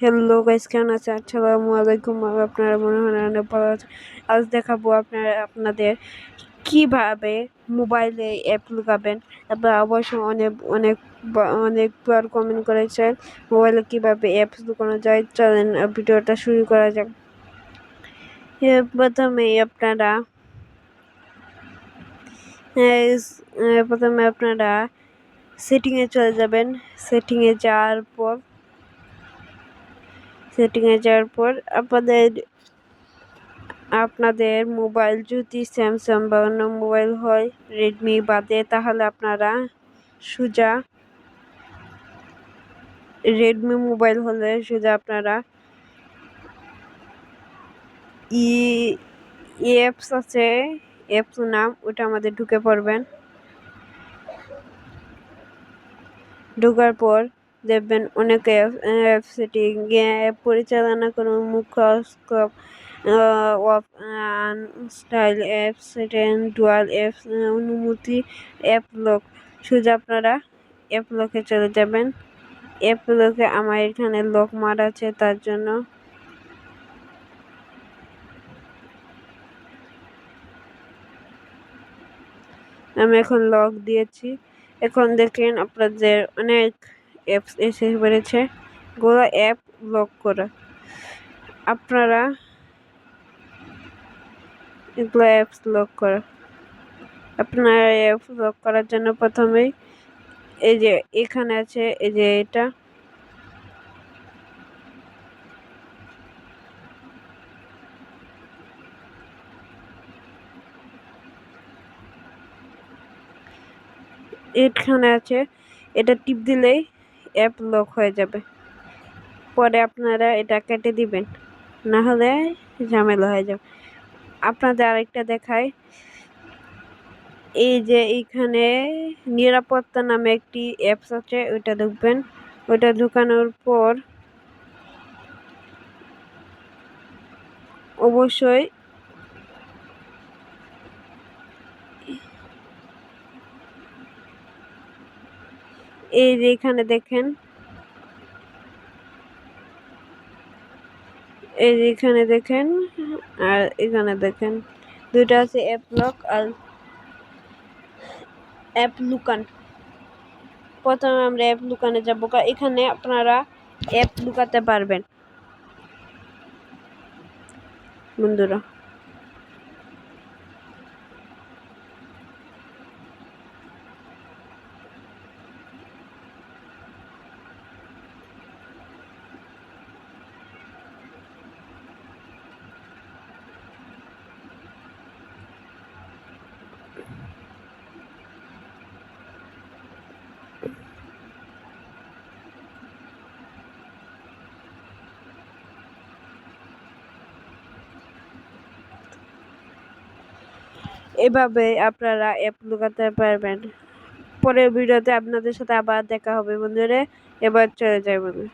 Hello guys কেমন আছে আসসালামু আলাইকুম। আপনারা মনে হয় অনেক ভালো আছে আজ দেখাবো আপনারা, আপনাদের কীভাবে মোবাইলে অ্যাপ লুকাবেন তারপর অবশ্যই অনেক অনেক অনেকবার কমেন্ট করেছেন মোবাইলে কীভাবে অ্যাপস লুকানো যায়। চলেন, ভিডিওটা শুরু করা যাক। প্রথমে আপনারা প্রথমে আপনারা সেটিংয়ে চলে যাবেন। সেটিংয়ে যাওয়ার পর সেটিংয়ে যাওয়ার পর আপনাদের আপনাদের মোবাইল যদি স্যামসাং বা অন্য মোবাইল হয় রেডমি বাদে, তাহলে আপনারা সোজা রেডমি মোবাইল হলে সোজা আপনারা ই অ্যাপস আছে অ্যাপস নাম ওটা আমাদের ঢুকে পড়বেন। ঢোকার পর দেখবেন অনেক অ্যাপ সেটিং অ্যাপ পরিচালনা কোনো মুখ্য style app setting dual apps অনুমতি অ্যাপ লক। সোজা আপনারা অ্যাপ লকে চলে যাবেন। অ্যাপ লকে আমার এখানে লক মারা আছে, তার জন্য। আমি এখন লক দিয়েছি। এখন দেখেন আপনাদের অনেক অ্যাপস এসে পড়েছে গোলা অ্যাপ লক করা। আপনারা এগুলো অ্যাপস লক করা। আপনারা অ্যাপ লক করার জন্য প্রথমেই এই যে এখানে আছে, এই যে এটা। এখানে আছে। এটা টিপ দিলেই অ্যাপ লক হয়ে যাবে। পরে আপনারা এটা কেটে দিবেন। না হলে ঝামেলা হয়ে যাবে। আপনাদের আরেকটা দেখায় এই যে এইখানে নিরাপত্তা নামে একটি অ্যাপস আছে, ওইটা ঢুকবেন ওইটা ঢুকানোর পর অবশ্যই এই যে এখানে দেখেন। এই যে এখানে দেখেন আর এখানে দেখেন। দুইটা আছে অ্যাপ লক আর অ্যাপ লুকান। প্রথমে আমরা অ্যাপ লুকানে যাব। এখানে আপনারা অ্যাপ লুকাতে পারবেন। বন্ধুরা। এভাবে আপনারা অ্যাপ লুকাতে পারবেন। পরের ভিডিওতে আপনাদের সাথে আবার দেখা হবে বন্ধুরা। এবার চলে যাই বন্ধু।